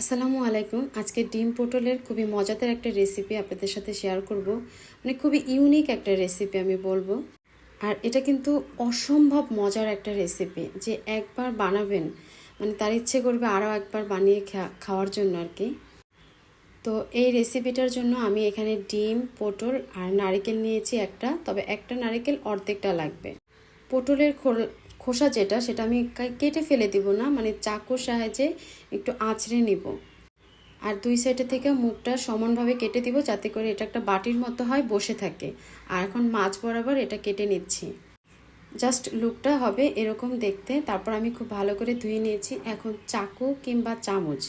আসসালামু আলাইকুম। আজকে ডিম পটলের খুবই মজাদার একটা রেসিপি আপনাদের সাথে শেয়ার করব। মানে খুবই ইউনিক একটা রেসিপি আমি বলব। আর এটা কিন্তু অসম্ভব মজার একটা রেসিপি যে একবার বানাবেন মানে তার ইচ্ছে করবে আরও একবার বানিয়ে খাওয়ার জন্য আর কি। তো এই রেসিপিটার জন্য আমি এখানে ডিম, পটল আর নারকেল নিয়েছি একটা, তবে একটা নারকেল অর্ধেকটা লাগবে। পটলের খোল- খোসা যেটা, সেটা আমি কেটে ফেলে দিব না মানে চাকুর সাহায্যে একটু আঁচড়ে নিব। আর দুই সাইডে থেকে মুখটা সমানভাবে কেটে দিব, যাতে করে এটা একটা বাটির মতো হয়, বসে থাকে। আর এখন মাছ বরাবর এটা কেটে নিচ্ছি। জাস্ট লুকটা হবে এরকম দেখতে। তারপর আমি খুব ভালো করে ধুয়ে নিয়েছি এখন চাকু কিংবা চামচ।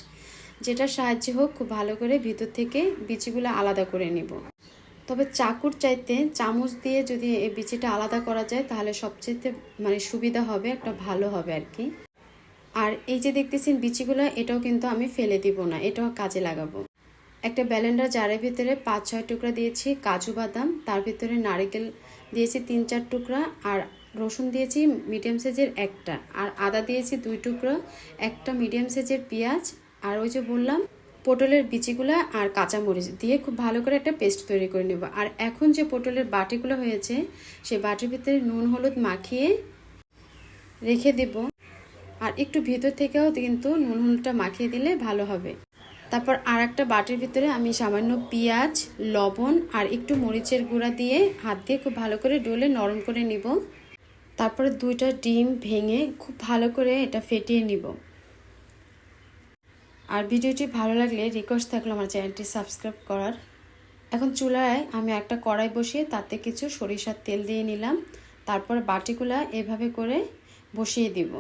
যেটার সাহায্যে হোক, খুব ভালো করে ভিতর থেকে বিচিগুলো আলাদা করে নিব। তবে চাকুর চাইতে চামচ দিয়ে যদি এই বিচিটা আলাদা করা যায়, তাহলে সবচেয়ে মানে সুবিধা হবে, একটা ভালো হবে আর কি আর এই যে দেখতেছেন বিচিগুলো, এটাও কিন্তু আমি ফেলে দিব না, এটাও কাজে লাগাবো। একটা ব্যালেন্ডার জারের ভিতরে পাঁচ, ছয় টুকরা দিয়েছি কাজু বাদাম, তার ভিতরে নারিকেল দিয়েছি তিন, চার টুকরা, আর রসুন দিয়েছি মিডিয়াম সাইজের একটা, আর আদা দিয়েছি দুই টুকরো, একটা মিডিয়াম সাইজের পেঁয়াজ, আর ওই যে বললাম পটলের বিচিগুলো আর কাঁচামরিচ দিয়ে খুব ভালো করে একটা পেস্ট তৈরি করে নেব। আর এখন যে পটলের বাটিগুলো হয়েছে, সেই বাটির ভিতরে নুন, হলুদ মাখিয়ে রেখে দেব। আর একটু ভিতর থেকেও কিন্তু নুন, হলুদটা মাখিয়ে দিলে ভালো হবে। তারপর আর একটা বাটির ভিতরে আমি সামান্য পেঁয়াজ, লবণ আর একটু মরিচের গুঁড়া দিয়ে হাত দিয়ে খুব ভালো করে ডলে নরম করে নিব। তারপরে দুইটা ডিম ভেঙে খুব ভালো করে এটা ফেটিয়ে নিব। আর ভিডিওটি ভালো লাগলে রিকোয়েস্ট থাকল আমার চ্যানেলটি সাবস্ক্রাইব করার। এখন চুলায় আমি একটা কড়াই বসিয়ে তাতে কিছু সরিষার তেল দিয়ে নিলাম। তারপর বাটিগুলা এভাবে করে বসিয়ে দিব।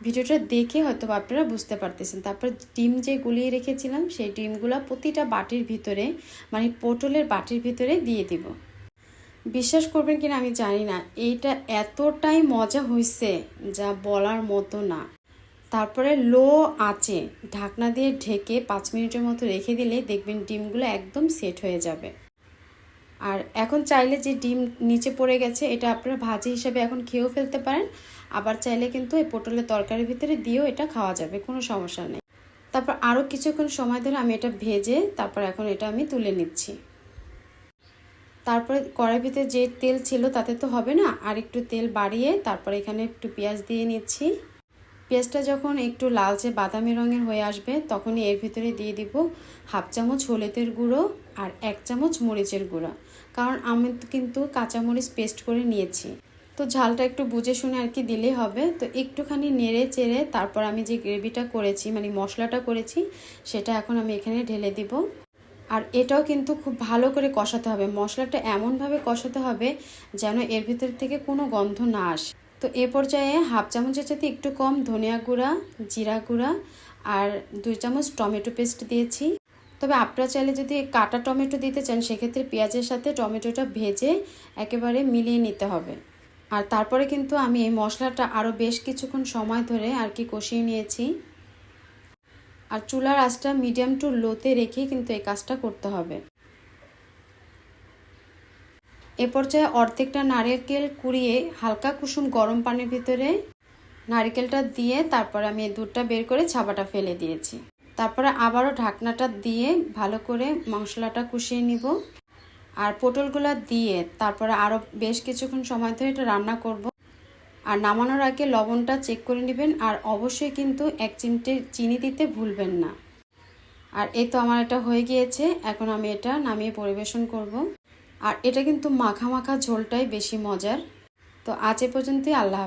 ভিডিওটা দেখে হয়তো আপনারা বুঝতে পারতেছেন। তারপর ডিম যে গুলিয়ে রেখেছিলাম, সেই ডিমগুলা প্রতিটা বাটির ভিতরে মানে পটলের বাটির ভিতরে দিয়ে দিব। বিশ্বাস করবেন কিনা আমি জানি না, এইটা এতটাই মজা হয়েছে যা বলার মতো না। তারপরে লো আঁচে ঢাকনা দিয়ে ঢেকে পাঁচ মিনিটের মতো রেখে দিলে দেখবেন ডিমগুলো একদম সেট হয়ে যাবে। আর এখন চাইলে যে ডিম নিচে পড়ে গেছে, এটা আপনারা ভাজি হিসাবে এখন খেয়েও ফেলতে পারেন। আবার চাইলে কিন্তু এই পটলের তরকারির ভিতরে দিয়েও এটা খাওয়া যাবে, কোনো সমস্যা নেই। তারপর আরও কিছুক্ষণ সময় ধরে আমি এটা ভেজে তারপর এখন এটা আমি তুলে নিচ্ছি। তারপরে কড়াই ভিতরে যে তেল ছিল তাতে তো হবে না, আর একটু তেল বাড়িয়ে তারপরে এখানে একটু পেঁয়াজ দিয়ে নিচ্ছি। পেঁয়াজটা যখন একটু লালচে বাদামি রঙের হয়ে আসবে, তখনই এর ভিতরে দিয়ে দিব হাফ চামচ হলুদের গুঁড়ো আর এক চামচ মরিচের গুঁড়ো। কারণ আমি কিন্তু কাঁচামরিচ পেস্ট করে নিয়েছি। তো ঝালটা একটু বুঝে শুনে আর কি দিলেই হবে। তো একটুখানি নেড়ে চেড়ে তারপর আমি যে গ্রেভিটা করেছি মানে মশলাটা করেছি, সেটা এখন আমি এখানে ঢেলে দিব। আর এটাও কিন্তু খুব ভালো করে কষাতে হবে। মশলাটা এমনভাবে কষাতে হবে যেন এর ভিতর থেকে কোনো গন্ধ না আসে। তো এ পর্যায়ে হাফ চামচের সাথে একটু কম ধনিয়া গুঁড়া, জিরা গুঁড়া আর দুই চামচ টমেটো পেস্ট দিয়েছি। তবে আপনারা চাইলে যদি কাটা টমেটো দিতে চান, সেক্ষেত্রে পেঁয়াজের সাথে টমেটোটা ভেজে একেবারে মিলিয়ে নিতে হবে। আর তারপরে কিন্তু আমি এই মশলাটা আরও বেশ কিছুক্ষণ সময় ধরে আর কি কষিয়ে নিয়েছি। আর চুলার আঁচটা মিডিয়াম টু লোতে রেখে কিন্তু এই কাজটা করতে হবে। এ পর্যায়ে অর্ধেকটা নারিকেল কুড়িয়ে হালকা কুসুম গরম পানির ভিতরে নারকেলটা দিয়ে তারপরে আমি দুধটা বের করে ছাপাটা ফেলে দিয়েছি। তারপরে আবারও ঢাকনাটা দিয়ে ভালো করে মশলাটা কষিয়ে নিব। আর পটলগুলো দিয়ে তারপরে আরও বেশ কিছুক্ষণ সময় ধরে এটা রান্না করব। আর নামানোর আগে লবণটা চেক করে নেবেন আর অবশ্যই কিন্তু এক চিমটে চিনি দিতে ভুলবেন না। আর এই তো আমার এটা হয়ে গিয়েছে। এখন আমি এটা নামিয়ে পরিবেশন করব। আর এটা কিন্তু মাখা মাখা ঝোলটাই বেশি মজার। তো আজ এ পর্যন্তই আল্লাহ